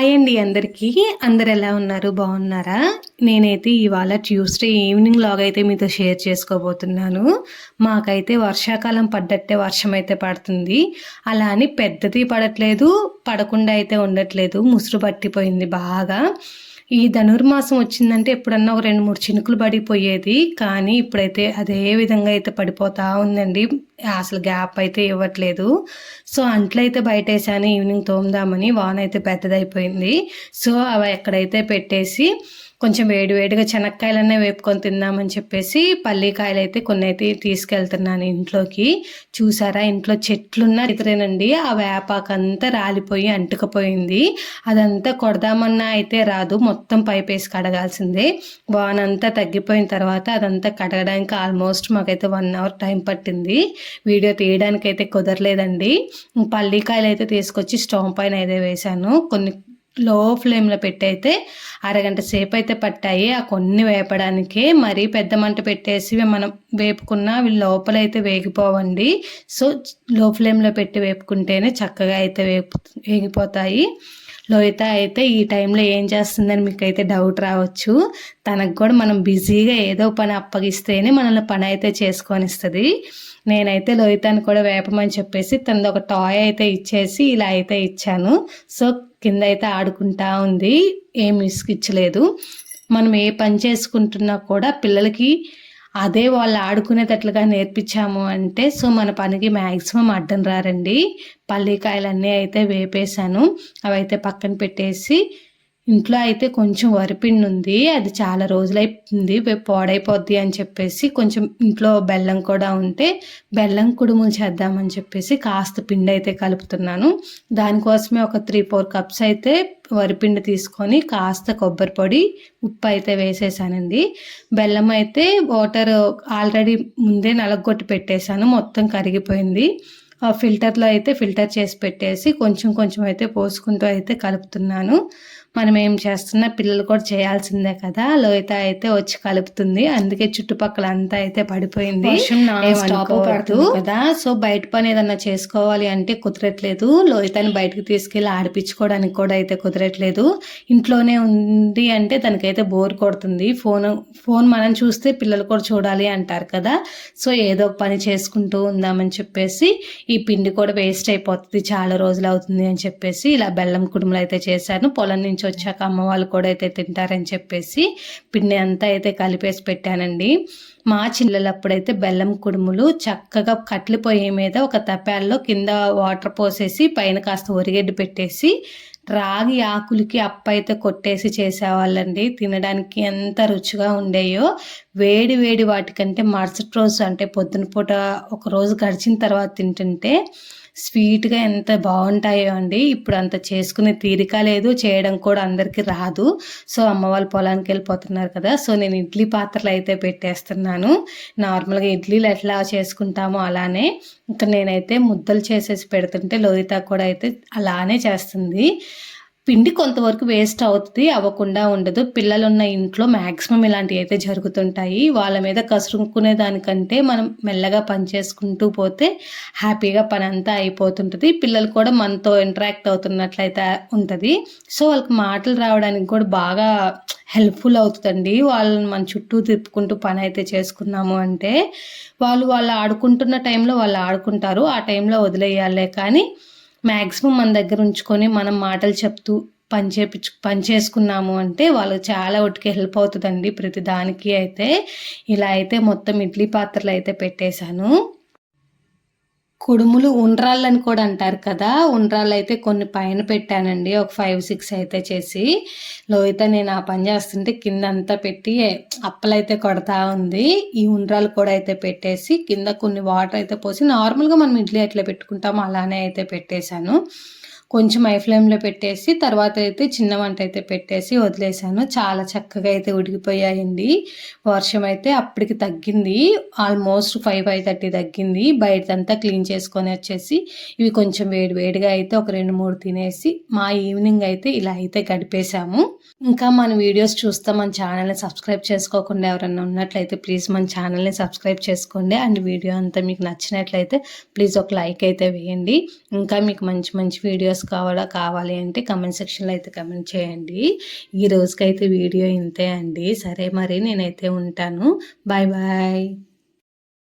Hi అండి అందరికీ. అందరు ఎలా ఉన్నారు? బాగున్నారా? నేనైతే ఇవాళ ట్యూస్డే ఈవినింగ్ లాగ్ అయితే మీతో షేర్ చేసుకోబోతున్నాను. మాకైతే వర్షాకాలం పడ్డట్టే వర్షం అయితే పడుతుంది. అలా అని పెద్దది పడట్లేదు పడకుండా అయితే ఉండట్లేదు. ముసురు పట్టిపోయింది బాగా. ఈ ధనుర్మాసం వచ్చిందంటే ఎప్పుడన్నా ఒక రెండు మూడు చినుకులు పడిపోయేది కానీ ఇప్పుడైతే అదే విధంగా అయితే పడిపోతా ఉందండి. అసలు గ్యాప్ అయితే ఇవ్వట్లేదు. సో అంట్లయితే బయట వేసాను ఈవినింగ్ తోముదామని వాన అయితే పెద్దదైపోయింది. సో అవి ఎక్కడైతే పెట్టేసి కొంచెం వేడి వేడిగా వేపుకొని తిందామని చెప్పేసి పల్లీకాయలు అయితే కొన్ని అయితే తీసుకెళ్తున్నాను ఇంట్లోకి. చూసారా? ఇంట్లో చెట్లున్న ఇతరేనండి. ఆ వేపాకంతా రాలిపోయి అంటుకుపోయింది. అదంతా కొడదామన్నా అయితే రాదు. మొత్తం పైపేసి కడగాల్సిందే. వానంతా తగ్గిపోయిన తర్వాత అదంతా కడగడానికి ఆల్మోస్ట్ మాకైతే వన్ అవర్ టైం పట్టింది. వీడియో తీయడానికి అయితే కుదరలేదండి. పల్లీకాయలు అయితే తీసుకొచ్చి స్టవ్ పైన అయితే వేశాను. కొన్ని లో ఫ్లేమ్లో పెట్టి అయితే అరగంట సేపు అయితే పట్టాయి. ఆ కొన్ని వేపడానికే మరీ పెద్ద మంట పెట్టేసి మనం వేపుకున్న లోపల లోపలైతే వేగిపోవండి. సో లో ఫ్లేమ్లో పెట్టి వేపుకుంటేనే చక్కగా అయితే వేపు వేగిపోతాయి. లోయిత అయితే ఈ టైంలో ఏం చేస్తుందని మీకు అయితే డౌట్ రావచ్చు. తనకు కూడా మనం బిజీగా ఏదో పని అప్పగిస్తేనే మనల్ని పని అయితే చేసుకొనిస్తుంది. నేనైతే లోయితాను కూడా వేపమని చెప్పేసి తనది ఒక టాయ్ అయితే ఇచ్చేసి ఇలా అయితే ఇచ్చాను. సో కింద అయితే ఆడుకుంటా ఉంది. ఏం ఇసుకిచ్చలేదు మనం ఏ పని చేసుకుంటున్నా కూడా పిల్లలకి అదే వాళ్ళు ఆడుకునేటట్లుగా నేర్పించాము అంటే సో మన పనికి మ్యాక్సిమం అడ్డం రారండి. పల్లీకాయలన్నీ అయితే వేపేశాను. అవి అయితే పక్కన పెట్టేసి ఇంట్లో అయితే కొంచెం వరిపిండి ఉంది అది చాలా రోజులైపోతుంది పాడైపోద్ది అని చెప్పేసి కొంచెం ఇంట్లో బెల్లం కూడా ఉంటే బెల్లం కుడుములు చేద్దామని చెప్పేసి కాస్త పిండి అయితే కలుపుతున్నాను. దానికోసమే ఒక త్రీ ఫోర్ కప్స్ అయితే వరిపిండి తీసుకొని కాస్త కొబ్బరి పొడి ఉప్పు అయితే వేసేసానండి. బెల్లం అయితే వాటర్ ఆల్రెడీ ముందే నలగొట్టి పెట్టేశాను మొత్తం కరిగిపోయింది. ఫిల్టర్లో అయితే ఫిల్టర్ చేసి పెట్టేసి కొంచెం కొంచెం అయితే పోసుకుంటూ అయితే కలుపుతున్నాను. మనం ఏం చేస్తున్నా పిల్లలు కూడా చేయాల్సిందే కదా. లోహిత అయితే వచ్చి కలుపుతుంది. అందుకే చుట్టుపక్కల అంతా అయితే పడిపోయింది. కదా. సో బయట పని ఏదన్నా చేసుకోవాలి అంటే కుదరట్లేదు. లోహితని బయటకు తీసుకెళ్ళి ఆడిపించుకోవడానికి కూడా అయితే కుదరట్లేదు. ఇంట్లోనే ఉంది అంటే తనకైతే బోర్ కొడుతుంది. ఫోన్ ఫోన్ మనం చూస్తే పిల్లలు కూడా చూడాలి అంటారు కదా. సో ఏదో పని చేసుకుంటూ ఉందామని చెప్పేసి ఈ పిండి కూడా వేస్ట్ అయిపోతుంది చాలా రోజులు అవుతుంది అని చెప్పేసి ఇలా బెల్లం కుడుములు అయితే చేశాను. పొలం నుంచి వచ్చాక అమ్మ వాళ్ళు కూడా అయితే తింటారని చెప్పేసి పిండి అంతా అయితే కలిపేసి పెట్టానండి. మా చిల్లలప్పుడైతే బెల్లం కుడుములు చక్కగా కట్ల పొయ్యి మీద ఒక తపాల్లో కింద వాటర్ పోసేసి పైన కాస్త ఒరిగడ్డి పెట్టేసి రాగి ఆకులకి అప్పైతే కొట్టేసి చేసేవాళ్ళండి. తినడానికి ఎంత రుచిగా ఉండేయో వేడి వేడి వాటికంటే మరుసటి రోజు అంటే పొద్దున పూట ఒక రోజు గడిచిన తర్వాత తింటుంటే స్వీట్గా ఎంత బాగుంటాయో అండి. ఇప్పుడు అంత చేసుకునే తీరిక లేదు. చేయడం కూడా అందరికీ రాదు. సో అమ్మ వాళ్ళు పొలానికి వెళ్ళిపోతున్నారు కదా. సో నేను ఇడ్లీ పాత్రలు అయితే పెట్టేస్తున్నాను. నార్మల్గా ఇడ్లీలు ఎట్లా చేసుకుంటామో అలానే. ఇంకా నేనైతే ముద్దలు చేసేసి పెడుతుంటే లోహిత కూడా అయితే అలానే చేస్తుంది. పిండి కొంతవరకు వేస్ట్ అవుతుంది అవ్వకుండా ఉండదు. పిల్లలు ఉన్న ఇంట్లో మ్యాక్సిమం ఇలాంటివి అయితే జరుగుతుంటాయి. వాళ్ళ మీద కసురుకునే దానికంటే మనం మెల్లగా పని చేసుకుంటూ పోతే హ్యాపీగా పని అంతా అయిపోతుంటుంది. పిల్లలు కూడా మనతో ఇంటరాక్ట్ అవుతున్నట్లయితే ఉంటుంది. సో వాళ్ళకి మాటలు రావడానికి కూడా బాగా హెల్ప్ఫుల్ అవుతుందండి. వాళ్ళని మన చుట్టూ తిప్పుకుంటూ పని అయితే చేసుకున్నాము అంటే వాళ్ళు వాళ్ళు ఆడుకుంటున్న టైంలో వాళ్ళు ఆడుకుంటారు. ఆ టైంలో వదిలేయాలే. కానీ మ్యాక్సిమం మన దగ్గర ఉంచుకొని మనం మాటలు చెప్తూ పని చేపించు పని చేసుకున్నాము అంటే వాళ్ళు చాలా ఒటికి హెల్ప్ అవుతుందండి ప్రతి దానికి అయితే. ఇలా అయితే మొత్తం ఇడ్లీ పాత్రలు అయితే పెట్టేశాను. కుడుములు ఉండ్రాళ్ళని కూడా అంటారు కదా. ఉండ్రాళ్ళు అయితే కొన్ని పైన పెట్టానండి. ఒక ఫైవ్ సిక్స్ అయితే చేసి. లోహిత నేను ఆ పని చేస్తుంటే కింద అంతా పెట్టి అప్పలైతే కొడతా ఉంది. ఈ ఉండ్రాలు కూడా అయితే పెట్టేసి కింద కొన్ని వాటర్ అయితే పోసి నార్మల్గా మనం ఇడ్లీ ఎట్లా పెట్టుకుంటామో అలానే అయితే పెట్టేశాను. కొంచెం ఐ ఫ్లేమ్లో పెట్టేసి తర్వాత అయితే చిన్న వంట అయితే పెట్టేసి వదిలేసాను చాలా చక్కగా అయితే ఉడికిపోయాయండి. వర్షం అయితే అప్పటికి తగ్గింది. ఆల్మోస్ట్ ఫైవ్ ఫైవ్ థర్టీ తగ్గింది. బయటంతా క్లీన్ చేసుకొని వచ్చేసి ఇవి కొంచెం వేడి వేడిగా అయితే ఒక రెండు మూడు తినేసి మా ఈవినింగ్ అయితే ఇలా అయితే గడిపేశాము. ఇంకా మన వీడియోస్ చూస్తే మన ఛానల్ని సబ్స్క్రైబ్ చేసుకోకుండా ఎవరైనా ఉన్నట్లయితే ప్లీజ్ మన ఛానల్ని సబ్స్క్రైబ్ చేసుకోండి. అండ్ వీడియో అంతా మీకు నచ్చినట్లయితే ప్లీజ్ ఒక లైక్ అయితే వేయండి. ఇంకా మీకు మంచి మంచి వీడియోస్ కావాలా కావాలి అంటే కమెంట్ సెక్షన్లో అయితే కమెంట్ చేయండి. ఈ రోజుకైతే వీడియో ఇంతే అండి. సరే మరి నేనైతే ఉంటాను. Bye bye